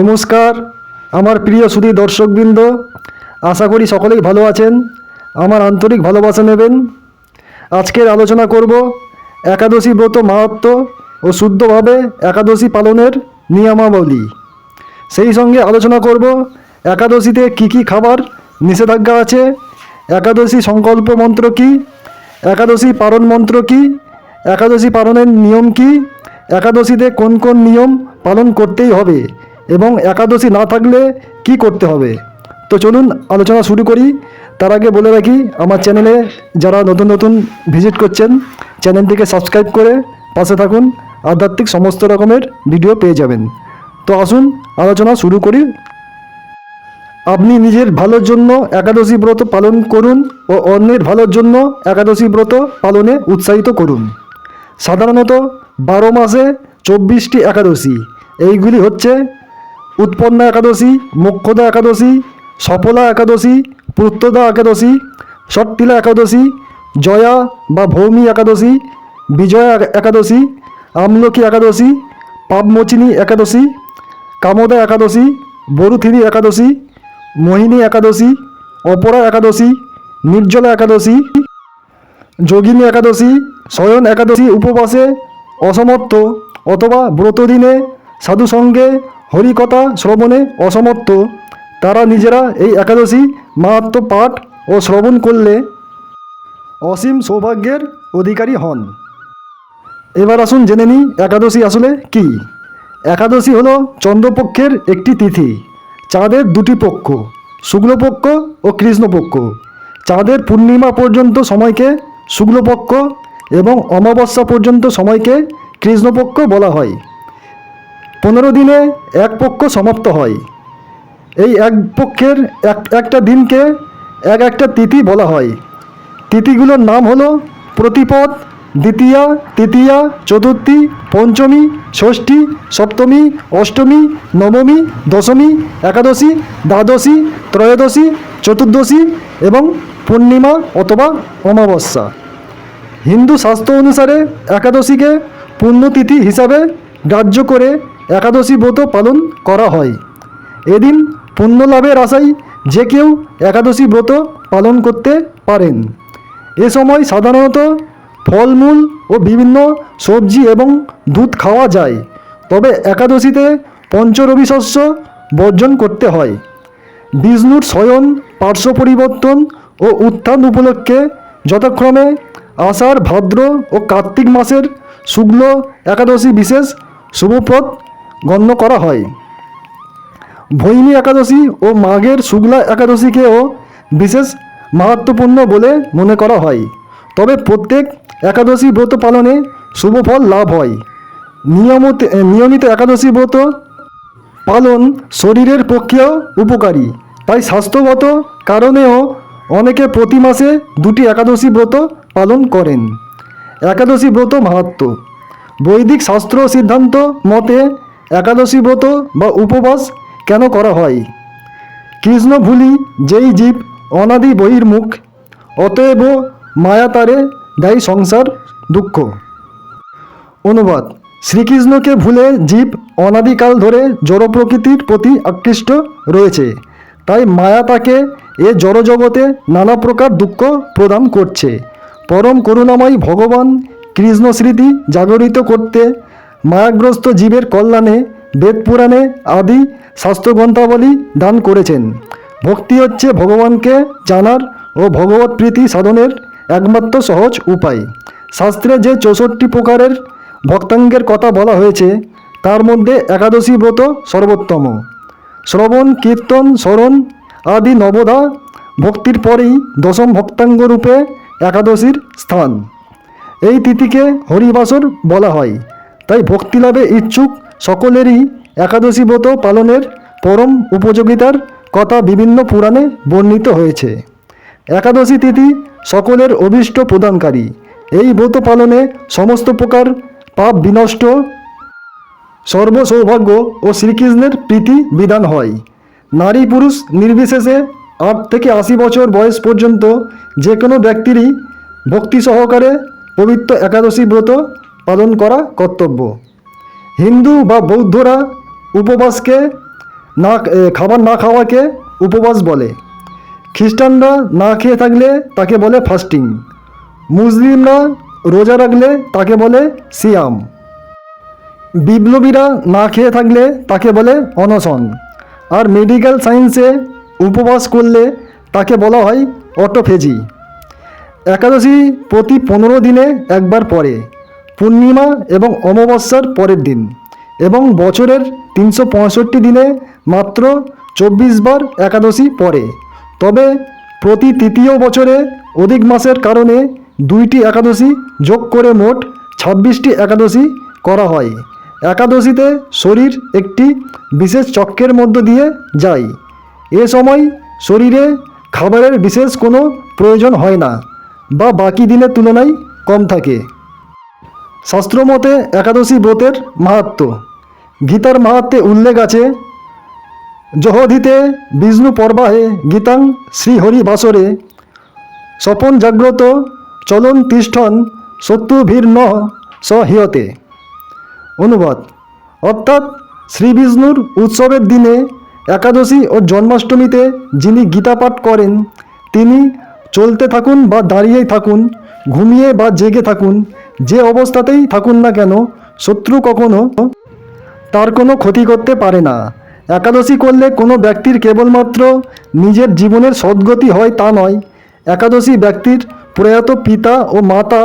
নমস্কার, আমার প্রিয় সুধী দর্শকবৃন্দ, আশা করি সকলেই ভালো আছেন, আমার আন্তরিক ভালোবাসা নেবেন। আজকের আলোচনা করব একাদশী ব্রত মাহাত্ম ও শুদ্ধভাবে একাদশী পালনের নিয়মাবলী। সেই সঙ্গে আলোচনা করব একাদশীতে কি কি খাবার নিষেধাজ্ঞা আছে, একাদশী সংকল্প মন্ত্র কি, একাদশী পালন মন্ত্র কি, একাদশী পালনের নিয়ম কি, একাদশীতে কোন কোন নিয়ম পালন করতেই হবে এবং একাদশী না থাকলে কি করতে হবে? তো চলুন আলোচনা শুরু করি। তার আগে বলে রাখি, আমার চ্যানেলে যারা নতুন নতুন ভিজিট করছেন, চ্যানেলটিকে সাবস্ক্রাইব করে পাশে থাকুন। আধ্যাত্মিক সমস্ত রকমের ভিডিও পেয়ে যাবেন। তো আসুন আলোচনা শুরু করি। আপনি নিজের ভালোর জন্য একাদশী ব্রত পালন করুন ও অন্যের ভালোর জন্য একাদশী ব্রত পালনে উৎসাহিত করুন। সাধারণত বারো মাসে চব্বিশটি একাদশী। এইগুলি হচ্ছে উৎপন্না একাদশী মোক্ষদা একাদশী, সফলা একাদশী, পুত্রদা একাদশী ষট্টিলা একাদশী, জয়া বা ভৌমি একাদশী, বিজয়া একাদশী, আমলকি একাদশী, পাপমোচিনী একাদশী, কামদা একাদশী, বরুথিনী একাদশী, মোহিনী একাদশী, অপরা একাদশী, নির্জলা একাদশী, যোগিনী একাদশী শয়ন একাদশী উপবাসে অসমর্থ অথবা ব্রতদিনে, সাধুসঙ্গে হরিকথা শ্রবণে অসমর্থ। তারা নিজেরা এই একাদশী মাহাত্ম পাঠ ও শ্রবণ করলে অসীম সৌভাগ্যের অধিকারী হন। এবার আসুন জেনে নিই একাদশী আসলে কি। একাদশী হলো চন্দ্রপক্ষের একটি তিথি, চাঁদের দুটি পক্ষ, শুক্লপক্ষ ও কৃষ্ণপক্ষ। চাঁদের পূর্ণিমা পর্যন্ত সময়কে শুক্লপক্ষ এবং অমাবস্যা পর্যন্ত সময়কে কৃষ্ণপক্ষ বলা হয়। পনেরো দিনে এক পক্ষ সমাপ্ত হয়। এই এক পক্ষের এক, একটা দিনকে এক একটা তিথি বলা হয়। তিথিগুলোর নাম হলো প্রতিপদ, দ্বিতীয়া, তৃতীয়া, চতুর্থী, পঞ্চমী, ষষ্ঠী, সপ্তমী, অষ্টমী, নবমী, দশমী, একাদশী, দ্বাদশী, ত্রয়োদশী, চতুর্দশী এবং পূর্ণিমা অথবা অমাবস্যা। হিন্দু শাস্ত্র অনুসারে একাদশীকে পুণ্যতিথি হিসাবে গ্রাহ্য করে একাদশী ব্রত পালন করা হয়। এদিন পুণ্য লাভের আশায় যে কেউ একাদশী ব্রত পালন করতে পারেন। এ সময় সাধারণত ফলমূল ও বিভিন্ন সবজি এবং দুধ খাওয়া যায়। তবে একাদশীতে পঞ্চরবি শস্য বর্জন করতে হয়। বিষ্ণুর শয়ন পার্শ্ব পরিবর্তন ও উত্থান উপলক্ষে যথাক্রমে আষাঢ়, ভাদ্র ও কার্তিক মাসের শুক্ল একাদশী বিশেষ শুভপ্রদ গণ্য করা হয়। ভৈমী একাদশী ও মাঘের শুক্লা একাদশীকেও বিশেষ মাহাত্মপূর্ণ বলে মনে করা হয়। তবে প্রত্যেক একাদশী ব্রত পালনে শুভ ফল লাভ হয়। নিয়মিত নিয়মিত একাদশী ব্রত পালন শরীরের পক্ষেও উপকারী। তাই স্বাস্থ্যগত কারণেও অনেকে প্রতি মাসে দুটি একাদশী ব্রত পালন করেন। একাদশী ব্রত মাহাত্ম বৈদিক শাস্ত্র সিদ্ধান্ত মতে একাদশী ব্রত বা উপবাস কেন করা হয়? কৃষ্ণ ভুলি যেই জীব অনাদি বহির্মুখ অতএব মায়া তারে দেয় সংসার দুঃখ। অনুবাদ, শ্রীকৃষ্ণকে ভুলে জীব অনাদিকাল ধরে জড় প্রকৃতির প্রতি আকৃষ্ট রয়েছে, তাই মায়া তাকে এ জড়জগতে নানা প্রকার দুঃখ প্রদান করছে। পরম করুণাময় ভগবান কৃষ্ণ স্মৃতি জাগরিত করতে মায়াগ্রস্ত জীবের কল্যাণে, বেদ পুরাণে আদি শাস্ত্রগ্রন্থাবলী দান করেছেন। ভক্তি হচ্ছে ভগবানকে জানার ও ভগবত প্রীতি সাধনের একমাত্র সহজ উপায়। শাস্ত্রে যে চৌষট্টি প্রকারের ভক্তাঙ্গের কথা বলা হয়েছে, তার মধ্যে একাদশী ব্রত সর্বোত্তম। শ্রবণ, কীর্তন, স্মরণ আদি নবদা ভক্তির পরেই দশম ভক্তাঙ্গ রূপে একাদশীর স্থান। এই তিথিকে হরিবাসর বলা হয়। তাই ভক্তিলাভে ইচ্ছুক সকলেরই একাদশী ব্রত পালনের পরম উপযোগিতার কথা বিভিন্ন পুরাণে বর্ণিত হয়েছে। একাদশী তিথি সকলের অভীষ্ট প্রদানকারী। এই ব্রত পালনে সমস্ত প্রকার পাপ বিনষ্ট, সর্বসৌভাগ্য ও শ্রীকৃষ্ণের প্রীতি বিধান হয়। নারী পুরুষ নির্বিশেষে আট থেকে আশি বছর বয়স পর্যন্ত যে কোনো ব্যক্তিরই ভক্তি সহকারে পবিত্র একাদশী ব্রত পালন করা কর্তব্য। হিন্দু বা বৌদ্ধরা উপবাসকে না খাবার না খাওয়াকে উপবাস বলে। খ্রিস্টানরা না খেয়ে থাকলে তাকে বলে ফাস্টিং মুসলিমরা রোজা রাখলে তাকে বলে সিয়াম। বিপ্লবীরা না খেয়ে থাকলে তাকে বলে অনশন। আর মেডিকেল সায়েন্সে উপবাস করলে তাকে বলা হয় অটোফেজি একাদশী প্রতি পনেরো দিনে একবার পড়ে। পূর্ণিমা এবং অমাবস্যার পরের দিন এবং বছরের তিনশো পঁয়ষট্টি দিনে মাত্র চব্বিশ বার একাদশী পড়ে। তবে প্রতি তৃতীয় বছরে অধিক মাসের কারণে দুইটি একাদশী যোগ করে মোট ছাব্বিশটি একাদশী করা হয়। একাদশীতে শরীর একটি বিশেষ চক্রের মধ্য দিয়ে যায়। এ সময় শরীরে খাবারের বিশেষ কোনো প্রয়োজন হয় না বা বাকি দিনের তুলনায় কম থাকে। শাস্ত্রমতে একাদশী ব্রতের মাহাত্ম। গীতার মাহাত্মে উল্লেখ আছে, জহধিতে বিষ্ণু পর্বাহে গীতাং শ্রীহরি বাসরে স্বপন জাগ্রত চলন তিষ্ঠন শত্রুভীর ন স হিয়তে অনুবাদ, অর্থাৎ শ্রী বিষ্ণুর উৎসবের দিনে একাদশী ও জন্মাষ্টমীতে যিনি গীতা পাঠ করেন, তিনি চলতে থাকুন বা দাঁড়িয়েই থাকুন, ঘুমিয়ে বা জেগে থাকুন যে অবস্থাতেই থাকুন না কেন, শত্রু কখনো তার কোনো ক্ষতি করতে পারে না। একাদশী করলে কোনো ব্যক্তির কেবলমাত্র নিজের জীবনের সদ্গতি হয় তা নয়। একাদশী ব্যক্তির প্রয়াত পিতা ও মাতা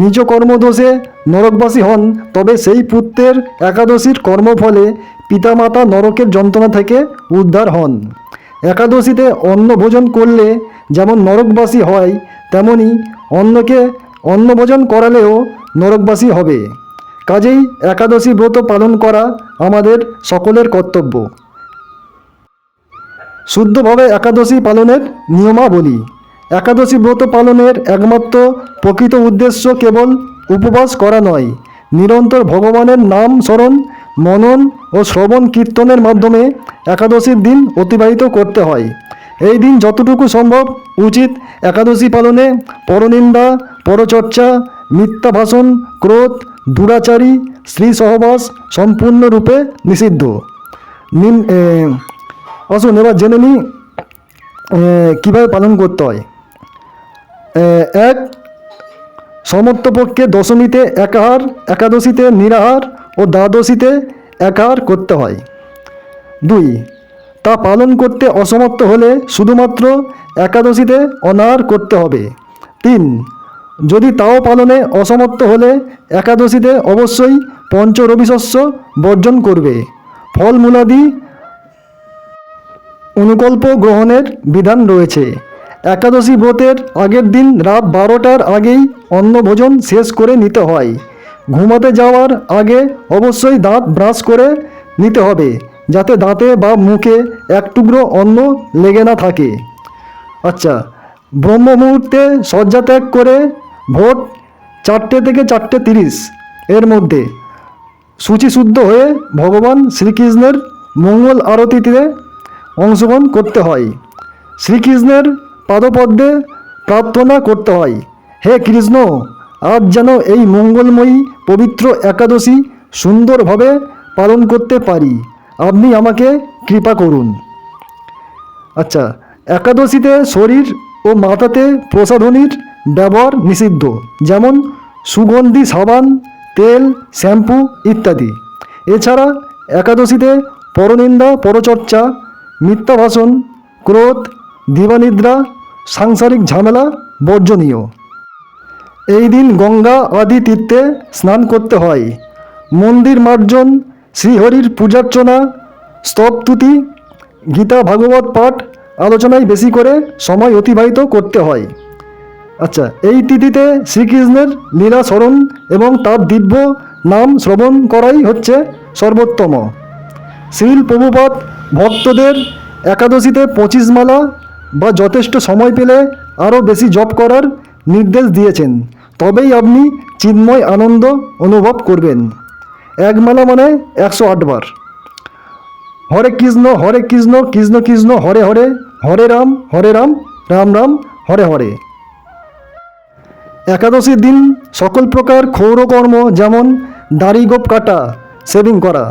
নিজ কর্মদোষে নরকবাসী হন, তবে সেই পুত্রের একাদশীর কর্মফলে পিতামাতা নরকের যন্ত্রণা থেকে উদ্ধার হন। একাদশীতে অন্ন ভোজন করলে যেমন নরকবাসী হয়, তেমনি অন্নকে অন্নভোজন করালেও নরকবাসী হবে। কাজেই একাদশী ব্রত পালন করা আমাদের সকলের কর্তব্য। শুদ্ধভাবে একাদশী পালনের নিয়মাবলী। একাদশী ব্রত পালনের একমাত্র প্রকৃত উদ্দেশ্য কেবল উপবাস করা নয়, নিরন্তর ভগবানের নাম স্মরণ, মনন ও শ্রবণ কীর্তনের মাধ্যমে একাদশীর দিন অতিবাহিত করতে হয়। এই দিন যতটুকু সম্ভব উচিত একাদশী পালনে পরনিন্দা, পরচর্চা মিথ্যা ভাষণ ক্রোধ, দুরাচারী স্ত্রী সহবাস সম্পূর্ণরূপে নিষিদ্ধ। নিম আসুন এবার জেনে নিই কীভাবে পালন করতে হয়। এক, সমর্থপক্ষে দশমীতে একাহার, একাদশীতে নিরাহার ও দ্বাদশীতে একাহার করতে হয়। দুই তা পালন করতে অসমর্থ হলে শুধুমাত্র একাদশীতে অনাহার করতে হবে। তিন, যদি তাও পালনে অসমর্থ হলে একাদশীতে অবশ্যই পঞ্চ রবিশস্য বর্জন করবে। ফলমূলাদি অনুকল্প গ্রহণের বিধান রয়েছে। একাদশী ব্রতের আগের দিন রাত বারোটার আগেই অন্নভোজন শেষ করে নিতে হয়। ঘুমাতে যাওয়ার আগে অবশ্যই দাঁত ব্রাশ করে নিতে হবে। যাতে দাঁতে বা মুখে এক টুকরো অন্ন লেগে না থাকে। আচ্ছা ব্রহ্ম মুহূর্তে শয্যা ত্যাগ করে ভোর চারটে থেকে চারটে তিরিশ এর মধ্যে শুচিশুদ্ধ হয়ে ভগবান শ্রীকৃষ্ণের মঙ্গল আরতিতে অংশগ্রহণ করতে হয়। শ্রীকৃষ্ণের পাদপদ্মে প্রার্থনা করতে হয়, হে কৃষ্ণ, আজ যেন এই মঙ্গলময়ী পবিত্র একাদশী সুন্দরভাবে পালন করতে পারি। আপনি আমাকে কৃপা করুন। আচ্ছা একাদশীতে শরীর ও মাথাতে প্রসাধনীর ব্যবহার নিষিদ্ধ, যেমন সুগন্ধি, সাবান, তেল, শ্যাম্পু ইত্যাদি। এছাড়া একাদশীতে পরনিন্দা, পরচর্চা মিথ্যা ভাষণ ক্রোধ, দিবানিদ্রা, সাংসারিক ঝামেলা বর্জনীয়। এই দিন গঙ্গা আদি তীর্থে স্নান করতে হয়। মন্দির মার্জন শ্রীহরির পূজার্চনা, স্তবতুতি, গীতা, ভাগবত পাঠ আলোচনায় বেশি করে সময় অতিবাহিত করতে হয়। আচ্ছা এই তিথিতে শ্রীকৃষ্ণের লীলা স্মরণ এবং তার দিব্য নাম শ্রবণ করাই হচ্ছে সর্বোত্তম। শ্রীল প্রভুপাত ভক্তদের একাদশীতে পঁচিশ মালা বা যথেষ্ট সময় পেলে আরও বেশি জপ করার নির্দেশ দিয়েছেন। তবেই আপনি চিন্ময় আনন্দ অনুভব করবেন। এক মালা মানে একশো আটবার হরে কৃষ্ণ হরে কৃষ্ণ কৃষ্ণ কৃষ্ণ, হরে হরে হরে রাম হরে রাম রাম রাম, হরে হরে। একাদশীর দিন সকল প্রকার ক্ষৌরকর্ম যেমন দাড়ি গোপ কাটা সেভিং করা,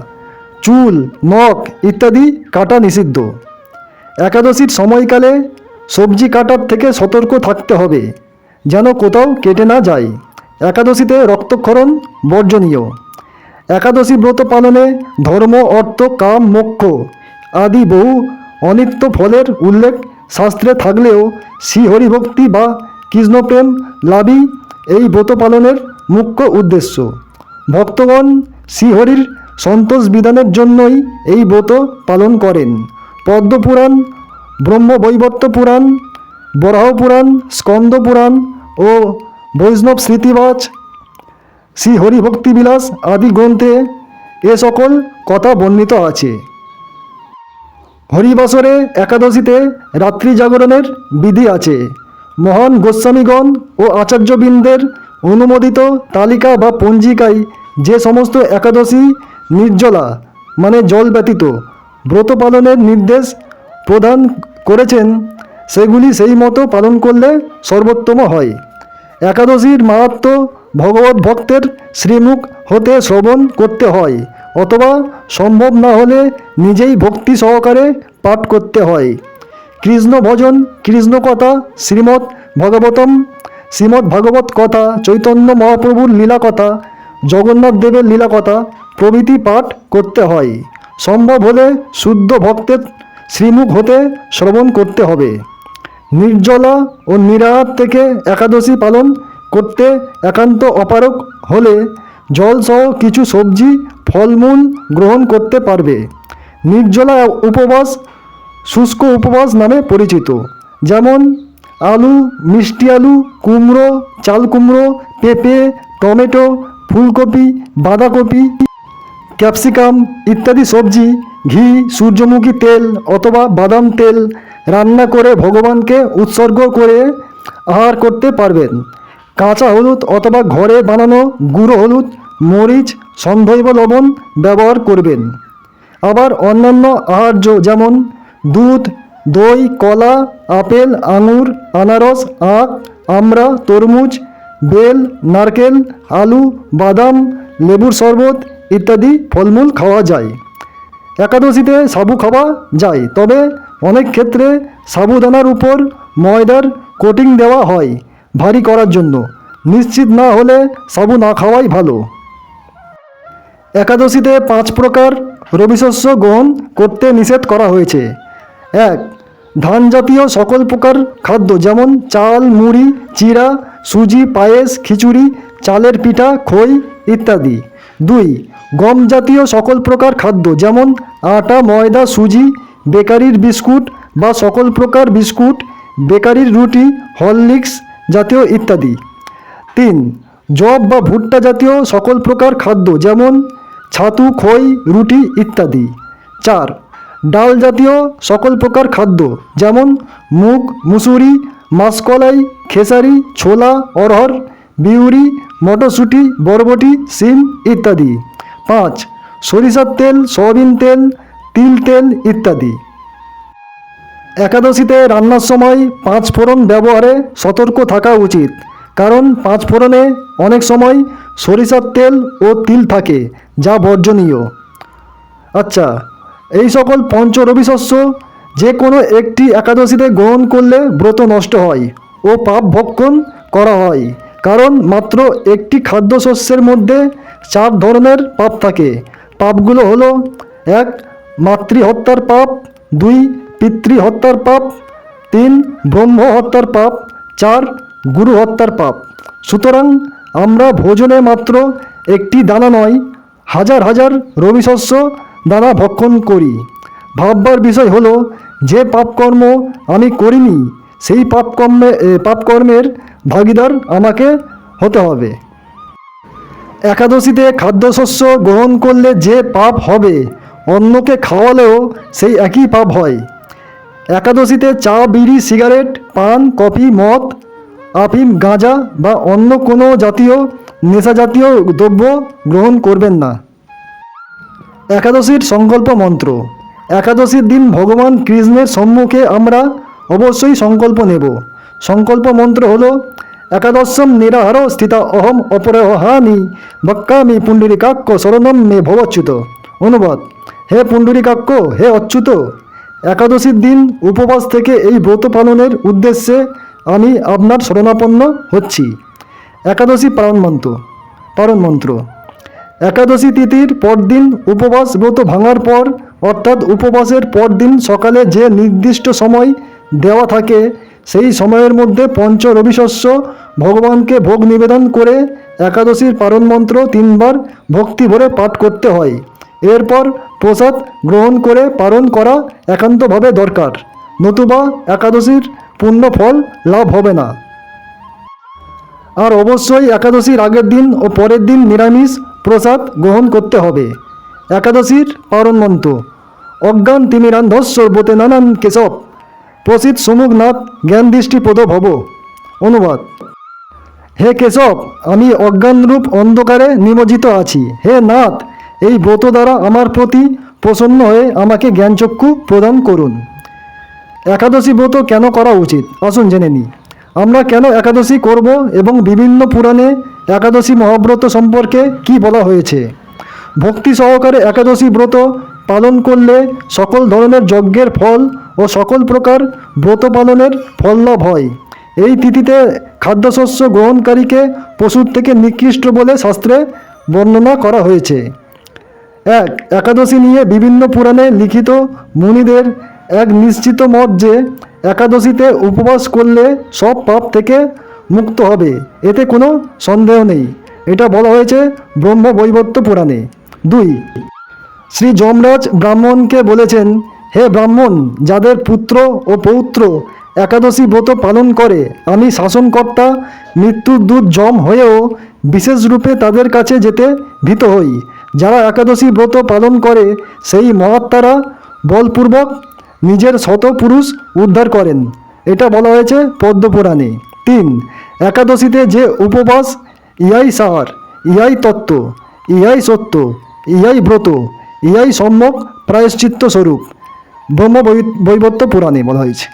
চুল, নখ ইত্যাদি কাটা নিষিদ্ধ। একাদশীর সময়কালে সবজি কাটার থেকে সতর্ক থাকতে হবে, যেন কোথাও কেটে না যায়। একাদশীতে রক্তক্ষরণ বর্জনীয়। একাদশী ব্রত পালনে ধর্ম, অর্থ, কাম, মোক্ষ আদি বহু অনিত্য ফলের উল্লেখ শাস্ত্রে থাকলেও শ্রীহরিভক্তি বা কৃষ্ণপ্রেম লাভই এই ব্রত পালনের মুখ্য উদ্দেশ্য। ভক্তগণ শ্রীহরির সন্তোষ বিধানের জন্যই এই ব্রত পালন করেন। পদ্মপুরাণ ব্রহ্মবৈবর্ত পুরাণ, বরাহ পুরাণ, স্কন্দ পুরাণ ও বৈষ্ণব স্মৃতিবাচ শ্রী হরিভক্তিবিলাস আদি গ্রন্থে এ সকল কথা বর্ণিত আছে। হরিবাসরে একাদশীতে রাত্রি জাগরণের বিধি আছে। মহান গোস্বামীগণ ও আচার্যবৃন্দের অনুমোদিত তালিকা বা পঞ্জিকায় যে সমস্ত একাদশী নির্জলা মানে জল ব্যতীত ব্রত পালনের নির্দেশ প্রদান করেছেন, সেগুলি সেই মতো পালন করলে সর্বোত্তম হয়। একাদশীর মাহাত্ম ভগবত ভক্তের শ্রীমুখ হতে শ্রবণ করতে হয়, অথবা সম্ভব না হলে নিজেই ভক্তি সহকারে পাঠ করতে হয়। কৃষ্ণ ভজন, কৃষ্ণ কথা, শ্রীমৎ ভাগবতম, শ্রীমৎ ভাগবত কথা, চৈতন্য মহাপ্রভুর লীলা কথা, জগন্নাথ দেবের লীলা কথা প্রভৃতি পাঠ করতে হয়। সম্ভব হলে শুদ্ধ ভক্তের শ্রীমুখ হতে শ্রবণ করতে হবে। নির্জলা ও নিরাহার থেকে একাদশী পালন করতে একান্ত অপারক হলে জলসহ কিছু সবজি, ফলমূল গ্রহণ করতে পারবে। নির্জলা উপবাস, শুষ্ক উপবাস নামে পরিচিত। যেমন আলু, মিষ্টি আলু, কুমড়ো, চাল কুমড়ো, পেঁপে, টমেটো, ফুলকপি, বাঁধাকপি, ক্যাপসিকাম ইত্যাদি সবজি, ঘি, সূর্যমুখী তেল অথবা বাদাম তেল রান্না করে ভগবানকে উৎসর্গ করে আহার করতে পারবেন। কাঁচা হলুদ অথবা ঘরে বানানো গুঁড়ো হলুদ, মরিচ সন্ধৈব লবণ ব্যবহার করবেন। আবার অন্যান্য আহার্য যেমন দুধ, দই, কলা, আপেল, আঙুর, আনারস, আখ, আমড়া, তরমুজ, বেল, নারকেল, আলু, বাদাম, লেবুর শরবত ইত্যাদি ফলমূল খাওয়া যায়। একাদশীতে সাবু খাওয়া যায়, তবে অনেক ক্ষেত্রে সাবুদানার উপর ময়দার কোটিং দেওয়া হয়। ভারী করার জন্য। নিশ্চিত না হলে সাবু না খাওয়াই ভালো। একাদশীতে পাঁচ প্রকার রবিশস্য গ্রহণ করতে নিষেধ করা হয়েছে। এক ধান জাতীয় সকল প্রকার খাদ্য যেমন চাল, মুড়ি চিরা সুজি, পায়েস, খিচুড়ি, চালের পিঠা, খই ইত্যাদি। দুই গম জাতীয় সকল প্রকার খাদ্য যেমন আটা, ময়দা, সুজি, বেকারির বিস্কুট বা সকল প্রকার বিস্কুট, বেকারির রুটি, হরলিক্স জাতীয় ইত্যাদি। তিন, জব বা ভুট্টা জাতীয় সকল প্রকার খাদ্য যেমন ছাতু, খই, রুটি ইত্যাদি। চার, ডাল জাতীয় সকল প্রকার খাদ্য যেমন মুগ, মুসুরি, মাসকলাই, খেসারি, ছোলা অরহর বিউরি, মটরশুঁটি, বরবটি, সিম ইত্যাদি। পাঁচ, সরিষার তেল, সয়াবিন তেল, তিল তেল ইত্যাদি। একাদশীতে রান্নার সময় পাঁচ ফোড়ন ব্যবহারে সতর্ক থাকা উচিত। কারণ পাঁচ ফোড়নে অনেক সময় সরিষার তেল ও তিল থাকে, যা বর্জনীয়। আচ্ছা এই সকল পঞ্চ রবি শস্য যে কোনো একটি একাদশীতে গ্রহণ করলে ব্রত নষ্ট হয় ও পাপ ভক্ষণ করা হয়। কারণ মাত্র একটি খাদ্যশস্যের মধ্যে চার ধরনের পাপ থাকে। পাপগুলো হলো এক, মাতৃহত্যার পাপ, দুই পিতৃ হত্যার পাপ, তিন ব্রহ্ম হত্যার পাপ, চার গুরু হত্যার পাপ। সুতরাং আমরা ভোজনে মাত্র একটি দানা নয়, হাজার হাজার রবিশস্য দানা ভক্ষণ করি। ভাববার বিষয় হলো, যে পাপকর্ম আমি করিনি, সেই পাপকর্মে পাপকর্মের ভাগিদার আমাকে হতে হবে। একাদশীতে খাদ্যশস্য গ্রহণ করলে যে পাপ হবে, অন্যকে খাওয়ালেও সেই একই পাপ হয়। একাদশীতে চা, বিড়ি, সিগারেট, পান, কফি, মদ, আফিম, গাঁজা বা অন্য কোনো জাতীয় নেশা জাতীয় দ্রব্য গ্রহণ করবেন না। একাদশীর সংকল্প মন্ত্র। একাদশীর দিন ভগবান কৃষ্ণের সম্মুখে আমরা অবশ্যই সংকল্প নেব। সংকল্প মন্ত্র হল, একাদশম নিরাহার স্থিতা অহম অপরহানি বক্কামি পুণ্ডরিকাক্ষ শরণম মে ভবচ্যুত। অনুবাদ, হে পুণ্ডরীকাক্য হে অচ্যুত একাদশীর দিন উপবাস থেকে এই ব্রত পালনের উদ্দেশ্যে আমি আপনার শরণাপন্ন হচ্ছি। একাদশী পালন মন্ত্র। মন্ত্র। একাদশী তিথির পরদিন উপবাস ব্রত ভাঙার পর, অর্থাৎ উপবাসের পরদিন সকালে যে নির্দিষ্ট সময় দেওয়া থাকে, সেই সময়ের মধ্যে পঞ্চ রবিশস্য ভগবানকে ভোগ নিবেদন করে একাদশীর পারণ মন্ত্র তিনবার ভক্তি ভরে পাঠ করতে হয়। এরপর প্রসাদ গ্রহণ করে পালন করা একান্তভাবে দরকার, নতুবা একাদশীর পূর্ণ ফল লাভ হবে না। আর অবশ্যই একাদশীর আগের দিন ও পরের দিন নিরামিষ প্রসাদ গ্রহণ করতে হবে। একাদশীর পারণ মন্ত্র, অজ্ঞান তিমিরান্ধস্য বোতে নানান কেশব প্রসিদ সুমুখনাথ জ্ঞান দৃষ্টি পদ ভব। অনুবাদ, হে কেশব, আমি অজ্ঞানরূপ অন্ধকারে নিমজ্জিত আছি। হে নাথ এই ব্রত দ্বারা আমার প্রতি প্রসন্ন হয়ে আমাকে জ্ঞানচক্ষু প্রদান করুন। একাদশী ব্রত কেন করা উচিত? আসুন জেনে নিই। আমরা কেন একাদশী করব এবং বিভিন্ন পুরাণে একাদশী মহাব্রত সম্পর্কে কি বলা হয়েছে? ভক্তি সহকারে একাদশী ব্রত পালন করলে সকল ধরনের যজ্ঞের ফল ও সকল প্রকার ব্রত পালনের ফল লাভ হয়। এই তিথিতে খাদ্যশস্য গ্রহণকারীকে পশুর থেকে নিকৃষ্ট বলে শাস্ত্রে বর্ণনা করা হয়েছে। এক, একাদশী নিয়ে বিভিন্ন পুরাণে লিখিত মুনিদের এক নিশ্চিত মত যে একাদশীতে উপবাস করলে সব পাপ থেকে মুক্ত হবে, এতে কোনো সন্দেহ নেই। এটা বলা হয়েছে ব্রহ্ম বৈবত্য পুরাণে। দুই, শ্রী যমরাজ ব্রাহ্মণকে বলেছেন, হে ব্রাহ্মণ, যাদের পুত্র ও পৌত্র একাদশী ব্রত পালন করে, আমি শাসনকর্তা মৃত্যুর দূত যম হয়েও বিশেষ রূপে তাদের কাছে যেতে ভীত হই। যারা একাদশী ব্রত পালন করে, সেই মহাত্মারা বলপূর্বক নিজের শত পুরুষ উদ্ধার করেন। এটা বলা হয়েছে পদ্মপুরাণে। তিন, একাদশীতে যে উপবাস, ইহাই সার, ইহাই তত্ত্ব, ইহাই সত্য, ইহাই ব্রত, ইহাই সম্যক প্রায়শ্চিত্ত স্বরূপ। ব্রহ্ম বৈ- বৈবর্ত পুরাণে বলা হয়েছে।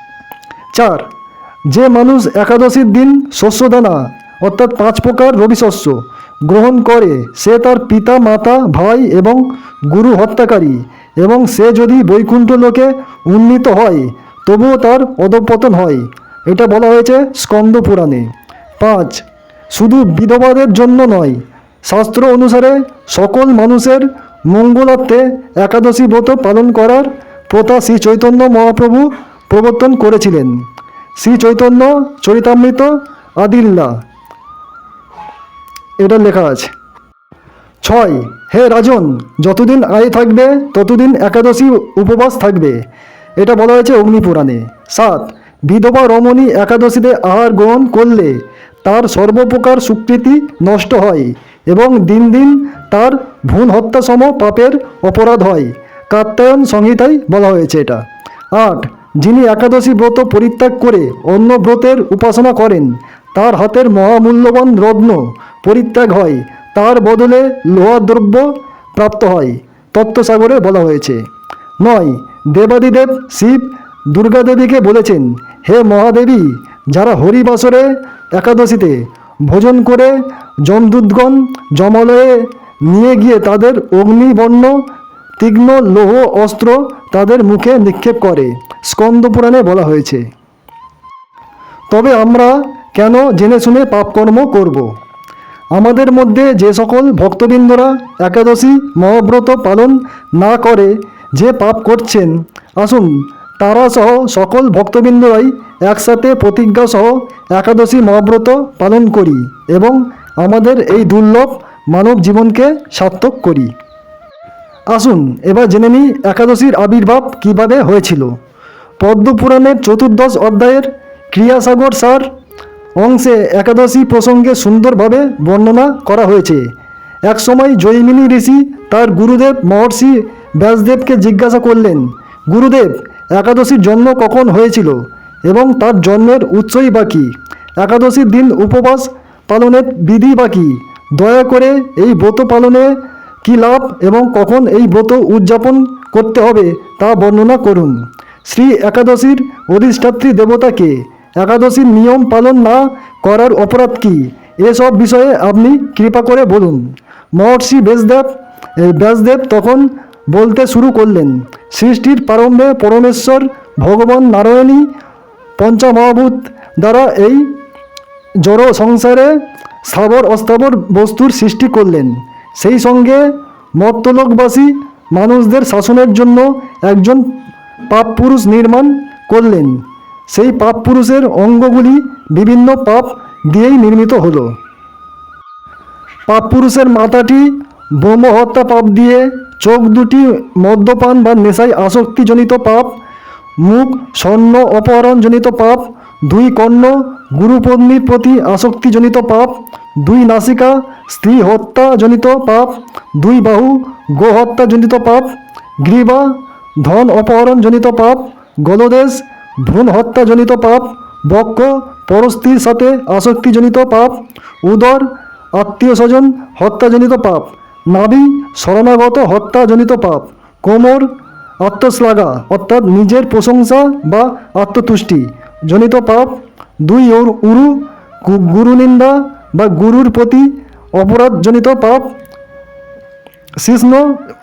চার, যে মানুষ একাদশীর দিন শস্যদানা অর্থাৎ পাঁচ প্রকার রবি শস্য। গ্রহণ করে সে তার পিতা, মাতা, ভাই এবং গুরু হত্যাকারী এবং সে যদি বৈকুণ্ঠ লোকে উন্নীত হয়, তবুও তার অধপতন হয়। এটা বলা হয়েছে স্কন্দ পুরাণে। পাঁচ, শুধু বিধবাদের জন্য নয়, শাস্ত্র অনুসারে সকল মানুষের মঙ্গলার্থে একাদশী ব্রত পালন করার প্রথা শ্রী চৈতন্য মহাপ্রভু প্রবর্তন করেছিলেন। শ্রী চৈতন্য চরিতামৃত, আদিল্লা এটা লেখা আছে। ছয়, হে রাজন, যতদিন আয় থাকবে, ততদিন একাদশী উপবাস থাকবে। এটা বলা হয়েছে অগ্নিপুরাণে। সাত, বিধবা রমণী একাদশীতে আহার গ্রহণ করলে তার সর্বপ্রকার স্বীকৃতি নষ্ট হয় এবং দিন দিন তার ভ্রূণ হত্যাসম পাপের অপরাধ হয়। কাত্যায়ন সংহিতায় বলা হয়েছে এটা। আট, যিনি একাদশী ব্রত পরিত্যাগ করে অন্য ব্রতের উপাসনা করেন তার হাতের মহামূল্যবান রত্ন পরিত্যাগ হয়। তার বদলে লোহা দ্রব্য প্রাপ্ত হয়, তত্ত্বসাগরে বলা হয়েছে। নয়, দেবাদিদেব শিব দুর্গাদেবীকে বলেছেন, হে মহাদেবী, যারা হরিবাসরে একাদশীতে ভোজন করে যমদূতগণ জমালয়ে নিয়ে গিয়ে তাদের অগ্নিবর্ণ তীক্ষ্ণ লৌহ, অস্ত্র তাদের মুখে নিক্ষেপ করে। স্কন্দ পুরাণে বলা হয়েছে। তবে আমরা কেন জেনে শুনে পাপকর্ম করব। আমাদের মধ্যে যে সকল ভক্তবৃন্দরা একাদশী মহাব্রত পালন না করে যে পাপ করছেন, আসুন তারা সহ সকল ভক্তবৃন্দরাই একসাথে প্রতিজ্ঞা সহ একাদশী মহাব্রত পালন করি এবং আমাদের এই দুর্লভ মানব জীবনকে সার্থক করি আসুন এবার জেনে নিই একাদশীর আবির্ভাব কীভাবে হয়েছিল পদ্মপুরাণের চতুর্দশ অধ্যায়ের ক্রিয়াসাগর সার অংশে একাদশী প্রসঙ্গে সুন্দরভাবে বর্ণনা করা হয়েছে। একসময় জৈমিনী ঋষি তার গুরুদেব মহর্ষি ব্যাসদেবকে জিজ্ঞাসা করলেন, গুরুদেব, একাদশীর জন্ম কখন হয়েছিল এবং তার জন্মের উৎসই বা কী? একাদশীর দিন উপবাস পালনের বিধি বা কী? দয়া করে এই ব্রত পালনে কী লাভ এবং কখন এই ব্রত উদযাপন করতে হবে তা বর্ণনা করুন। শ্রী একাদশীর অধিষ্ঠাত্রী দেবতাকে একাদশীর নিয়ম পালন না করার অপরাধ কী? এসব বিষয়ে আপনি কৃপা করে বলুন। মহর্ষি ব্যাসদেব ব্যাসদেব তখন বলতে শুরু করলেন, সৃষ্টির প্রারম্ভে পরমেশ্বর ভগবান নারায়ণী পঞ্চমহাভূত দ্বারা এই জড় সংসারে স্থাবর অস্থাবর বস্তুর সৃষ্টি করলেন। সেই সঙ্গে মর্তলোকবাসী মানুষদের শাসনের জন্য একজন পাপ পুরুষ নির্মাণ করলেন। সেই পাপ পুরুষের অঙ্গগুলি বিভিন্ন পাপ দিয়েই নির্মিত হলো। পাপ পুরুষের মাথাটি ব্রহ্মহত্যা পাপ দিয়ে, চোখ দুটি মদ্যপান বা নেশায় আসক্তিজনিত পাপ, মুখ স্বর্ণ অপহরণজনিত পাপ, দুই কর্ণ গুরুপত্নীর প্রতি আসক্তিজনিত পাপ, দুই নাসিকা স্ত্রী হত্যাজনিত পাপ, দুই বাহু গোহত্যাজনিত পাপ গ্রীবা ধন অপহরণজনিত পাপ, গলদেশ ভ্রূণ হত্যাজনিত পাপ, বক্ষ, পরস্ত্রীর সাথে আসক্তিজনিত পাপ, উদর আত্মীয় স্বজন হত্যাজনিত পাপ, নাভি, শরণাগত হত্যাজনিত পাপ, কোমর, আত্মশ্লাঘা, অর্থাৎ নিজের প্রশংসা বা আত্মতুষ্টি জনিত পাপ, দুই ওর উরু গুরুনিন্দা বা গুরুর প্রতি অপরাধজনিত পাপ শিষ্ণ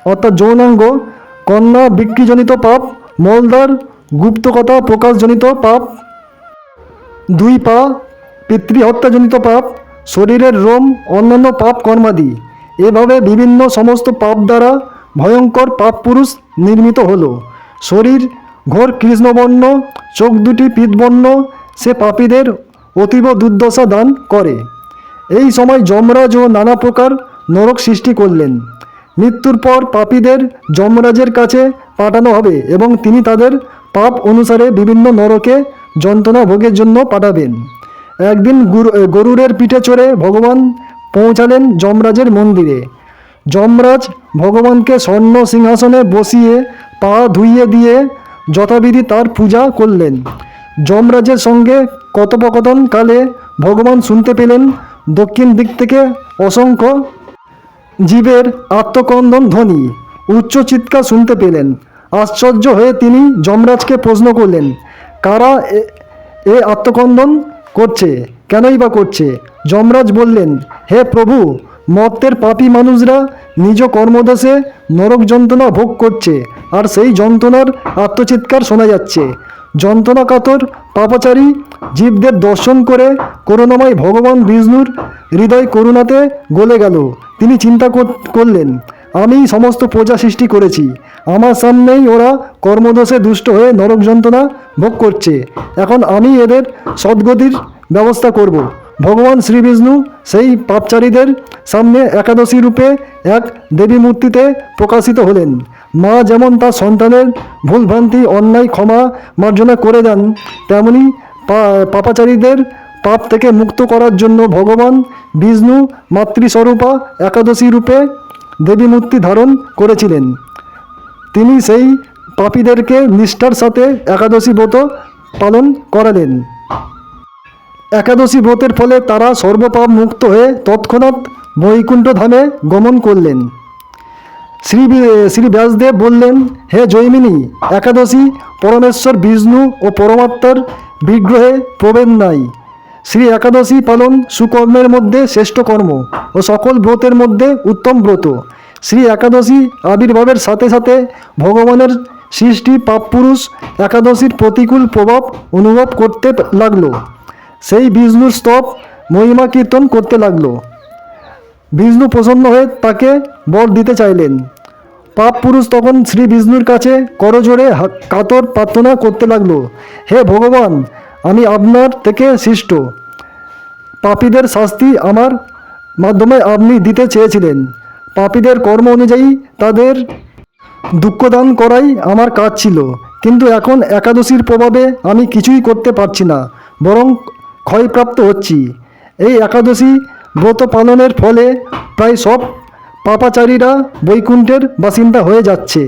অর্থাৎ যৌনাঙ্গ, কন্যা বিক্রিজনিত পাপ মলদার গুপ্তকথা প্রকাশজনিত পাপ। দুই পা, পিতৃহত্যাজনিত পাপ, শরীরের রোম, অন্যান্য পাপ কর্মাদি। এভাবে বিভিন্ন সমস্ত পাপ দ্বারা ভয়ঙ্কর পাপ পুরুষ নির্মিত হলো। শরীর, ঘোর কৃষ্ণবর্ণ, চোখ দুটি পিতবর্ণ, সে পাপীদের অতীব দুর্দশা দান করে। এই সময় যমরাজ ও নানা প্রকার নরক সৃষ্টি করলেন। মৃত্যুর পর পাপীদের যমরাজের কাছে পাঠানো হবে এবং তিনি তাদের পাপ অনুসারে বিভিন্ন নরকে যন্ত্রণা ভোগের জন্য পাঠাবেন। একদিন গুরু- গরুরের পিঠে চড়ে ভগবান পৌঁছালেন যমরাজের মন্দিরে। যমরাজ ভগবানকে স্বর্ণ সিংহাসনে বসিয়ে পা ধুইয়ে দিয়ে যথাবিধি তার পূজা করলেন। যমরাজের সঙ্গে কথোপকথনকালে ভগবান শুনতে পেলেন দক্ষিণ দিক থেকে অসংখ্য জীবের আত্মকন্দন ধ্বনি। উচ্চ চিৎকার শুনতে পেলেন। আশ্চর্য হয়ে তিনি যমরাজকে প্রশ্ন করলেন, কারা এ- আত্মকন্দন করছে? কেনই বা করছে? যমরাজ বললেন, হে প্রভু, মর্তের পাপী মানুষরা নিজ কর্মদোষে নরক যন্ত্রণা ভোগ করছে, আর সেই যন্ত্রণার আত্মচিৎকার শোনা যাচ্ছে। যন্ত্রণা কাতর পাপাচারী জীবদের দর্শন করে করুণাময় ভগবান বিষ্ণুর হৃদয় করুণাতে গলে গেল। তিনি চিন্তা কর- করলেন, আমি সমস্ত প্রজা সৃষ্টি করেছি। আমার সামনেই ওরা কর্মদোষে দুষ্ট হয়ে নরক যন্ত্রণা ভোগ করছে। এখন আমি এদের সদ্গতির ব্যবস্থা করব। ভগবান শ্রী বিষ্ণু সেই পাপচারীদের সামনে একাদশী রূপে এক দেবী মূর্তিতে প্রকাশিত হলেন। মা যেমন তার সন্তানের ভুলভ্রান্তি, অন্যায়, ক্ষমা, মার্জনা করে দেন, তেমনি পাপাচারীদের পাপ থেকে মুক্ত করার জন্য ভগবান বিষ্ণু মাতৃস্বরূপা একাদশী রূপে দেবী মূর্তি ধারণ করেছিলেন। তিনি সেই পাপীদেরকে নিষ্ঠার সাথে একাদশী ব্রত পালন করালেন। একাদশী ব্রতের ফলে তারা সর্বপাপ মুক্ত হয়ে তৎক্ষণাৎ বৈকুণ্ঠ ধামে গমন করলেন। শ্রী শ্রী ব্যাসদেব বললেন, হে জৈমিনী, একাদশী পরমেশ্বর বিষ্ণু ও পরমাত্মার বিগ্রহে প্রভেদ নাই। শ্রী একাদশী পালন সুকর্মের মধ্যে শ্রেষ্ঠ কর্ম ও সকল ব্রতের মধ্যে উত্তম ব্রত। শ্রী একাদশী আবির্ভাবের সাথে সাথে ভগবানের সৃষ্টি পাপপুরুষ একাদশীর প্রতিকূল প্রভাব অনুভব করতে লাগল। সেই বিষ্ণুর স্তব মহিমা কীর্তন করতে লাগল। বিষ্ণু প্রসন্ন হয়ে তাকে বর দিতে চাইলেন। পাপ পুরুষ তখন শ্রী বিষ্ণুর কাছে করজোড়ে হা- কাতর প্রার্থনা করতে লাগল, হে ভগবান, আমি আপনার থেকে সৃষ্ট। পাপীদের শাস্তি আমার মাধ্যমে আপনি দিতে চেয়েছিলেন। পাপীদের কর্ম অনুযায়ী তাদের দুঃখদান করাই আমার কাজ ছিল। কিন্তু এখন একাদশীর প্রভাবে আমি কিছুই করতে পারছি না। বরং ক্ষয়প্রাপ্ত হচ্ছি। এই একাদশী ব্রত পালনের ফলে প্রায় সব পাপাচারীরা বৈকুণ্ঠের বাসিন্দা হয়ে যাচ্ছে।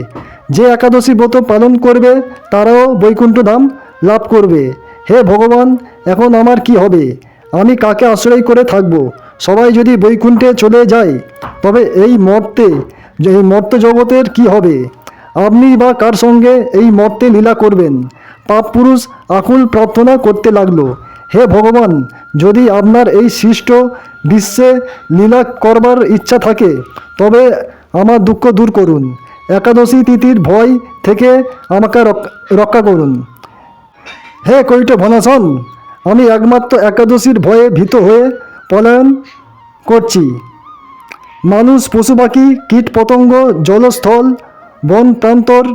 যে একাদশী ব্রত পালন করবে, তারাও বৈকুণ্ঠ ধাম লাভ করবে। হে ভগবান, এখন আমার কি হবে? আমি কাকে আশ্রয় করে থাকব? সবাই যদি বৈকুণ্ঠে চলে যায়, তবে এই মর্তে, এই মর্ত জগতের কি হবে? আপনি বা কার সঙ্গে এই মর্তে লীলা করবেন? পাপ পুরুষ আকুল প্রার্থনা করতে লাগল। হে ভগবান, যদি আপনার এই সৃষ্ট বিশ্বে লীলা করবার ইচ্ছা থাকে, তবে আমার দুঃখ দূর করুন। একাদশী তিথির ভয় থেকে আমাকে রক- রক্ষা করুন। হে কৈট ভনাসন আমি একমাত্র একাদশীর ভয়ে ভীত হয়ে পলায়ন করছি। মানুষ, পশু পাখি, কীট পতঙ্গ, জলস্থল, বন প্রান্তর,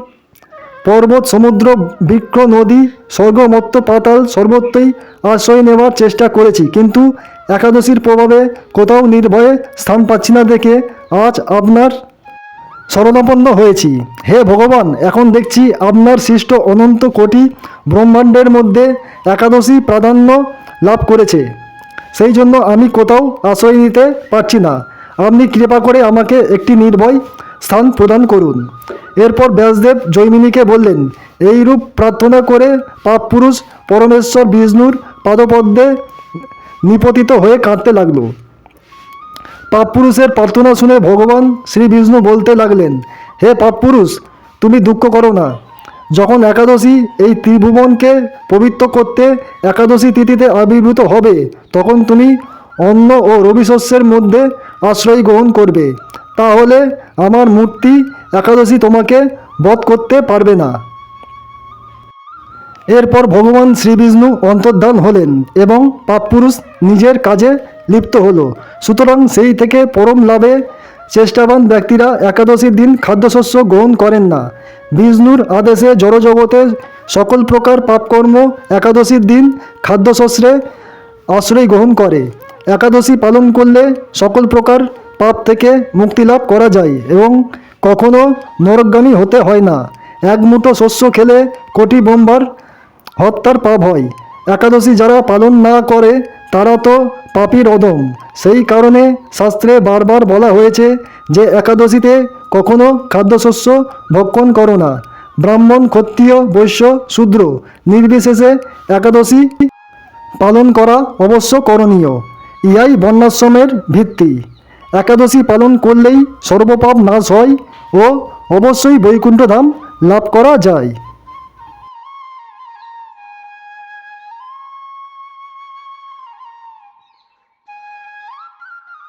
পর্বত, সমুদ্র, বৃক্ষ, নদী, স্বর্গমত্ত, পাতাল, সর্বত্রই আশ্রয় নেওয়ার চেষ্টা করেছি, কিন্তু একাদশীর প্রভাবে কোথাও নির্ভয়ে স্থান পাচ্ছি না দেখে আজ আপনার শরণাপন্ন হয়েছি। হে ভগবান, এখন দেখছি আপনার সৃষ্ট অনন্ত কোটি ব্রহ্মাণ্ডের মধ্যে একাদশী প্রাধান্য লাভ করেছে। সেই জন্য আমি কোথাও আশ্রয় নিতে পারছি না। আপনি কৃপা করে আমাকে একটি নির্ভয় স্থান প্রদান করুন। এরপর ব্যাসদেব জৈমিনীকে বললেন এই রূপ প্রার্থনা করে পাপ পুরুষ পরমেশ্বর বিষ্ণুর পাদপদ্মে নিপতিত হয়ে কাঁদতে লাগল। পাপপুরুষের প্রার্থনা শুনে ভগবান শ্রী বিষ্ণু বলতে লাগলেন, হে পাপপুরুষ তুমি দুঃখ করো না। যখন একাদশী এই ত্রিভুবনকে পবিত্র করতে একাদশী তিথিতে আবির্ভূত হবে, তখন তুমি অন্ন ও রবিশস্যের মধ্যে আশ্রয় গ্রহণ করবে। তাহলে আমার মূর্তি একাদশী তোমাকে বধ করতে পারবে না। এরপর ভগবান শ্রীবিষ্ণু অন্তর্ধান হলেন এবং পাপপুরুষ নিজের কাজে লিপ্ত হলো। সুতরাং সেই থেকে পরম লাভে চেষ্টাবান ব্যক্তিরা একাদশীর দিন খাদ্যশস্য গ্রহণ করেন না। বিষ্ণুর আদেশে জড়জগতে সকল প্রকার পাপকর্ম একাদশীর দিন খাদ্যশস্ত্রে আশ্রয় গ্রহণ করে। একাদশী পালন করলে সকল প্রকার পাপ থেকে মুক্তি লাভ করা যায় এবং কখনো নরকগামী হতে হয় না। এক মুঠো শস্য খেলে কোটি বোম্বার হত্যার পাপ হয়। একাদশী যারা পালন না করে, তারা তো পাপীর অদম। সেই কারণে শাস্ত্রে বারবার বলা হয়েছে যে, একাদশীতে কখনো খাদ্যশস্য ভক্ষণ করো না। ব্রাহ্মণ, ক্ষত্রিয়, বৈশ্য, শূদ্র, নির্বিশেষে একাদশী পালন করা অবশ্য করণীয়। ইহাই বর্ণাশ্রমের ভিত্তি। একাদশী পালন করলেই সর্বপাপ নাশ হয় ও অবশ্যই বৈকুণ্ঠধাম লাভ করা যায়।